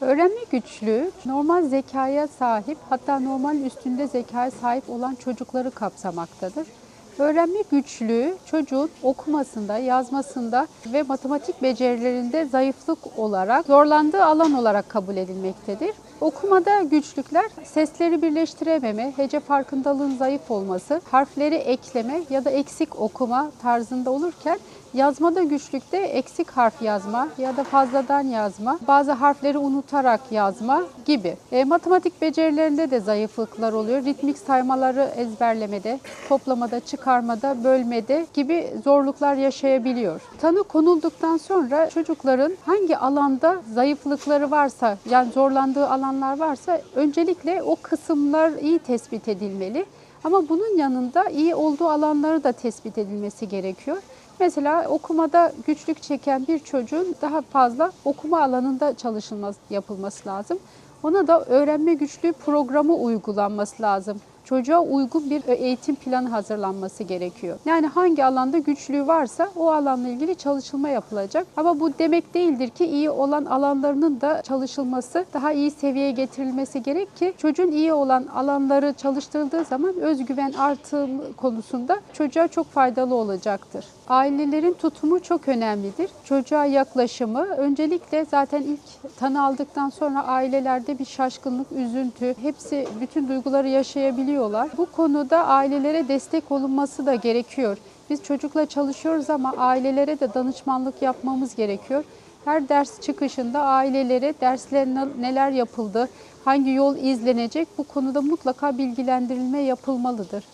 Öğrenme güçlüğü normal zekaya sahip hatta normal üstünde zekaya sahip olan çocukları kapsamaktadır. Öğrenme güçlüğü çocuğun okumasında, yazmasında ve matematik becerilerinde zayıflık olarak zorlandığı alan olarak kabul edilmektedir. Okumada güçlükler sesleri birleştirememe, hece farkındalığın zayıf olması, harfleri ekleme ya da eksik okuma tarzında olurken Yazmada güçlükte eksik harf yazma ya da fazladan yazma, bazı harfleri unutarak yazma gibi. E, matematik becerilerinde de zayıflıklar oluyor. Ritmik saymaları ezberlemede, toplamada, çıkarmada, bölmede gibi zorluklar yaşayabiliyor. Tanı konulduktan sonra çocukların hangi alanda zayıflıkları varsa, yani zorlandığı alanlar varsa öncelikle o kısımlar iyi tespit edilmeli. Ama bunun yanında iyi olduğu alanları da tespit edilmesi gerekiyor. Mesela okumada güçlük çeken bir çocuğun daha fazla okuma alanında çalışılması yapılması lazım. Ona da öğrenme güçlüğü programı uygulanması lazım. Çocuğa uygun bir eğitim planı hazırlanması gerekiyor. Yani hangi alanda güçlüğü varsa o alanla ilgili çalışılma yapılacak. Ama bu demek değildir ki iyi olan alanlarının da çalışılması, daha iyi seviyeye getirilmesi gerek ki çocuğun iyi olan alanları çalıştırıldığı zaman özgüven artımı konusunda çocuğa çok faydalı olacaktır. Ailelerin tutumu çok önemlidir. Çocuğa yaklaşımı öncelikle zaten ilk tanı aldıktan sonra ailelerde bir şaşkınlık, üzüntü, hepsi bütün duyguları yaşayabiliyorlar. Bu konuda ailelere destek olunması da gerekiyor. Biz çocukla çalışıyoruz ama ailelere de danışmanlık yapmamız gerekiyor. Her ders çıkışında ailelere derslerine neler yapıldı, hangi yol izlenecek bu konuda mutlaka bilgilendirilme yapılmalıdır.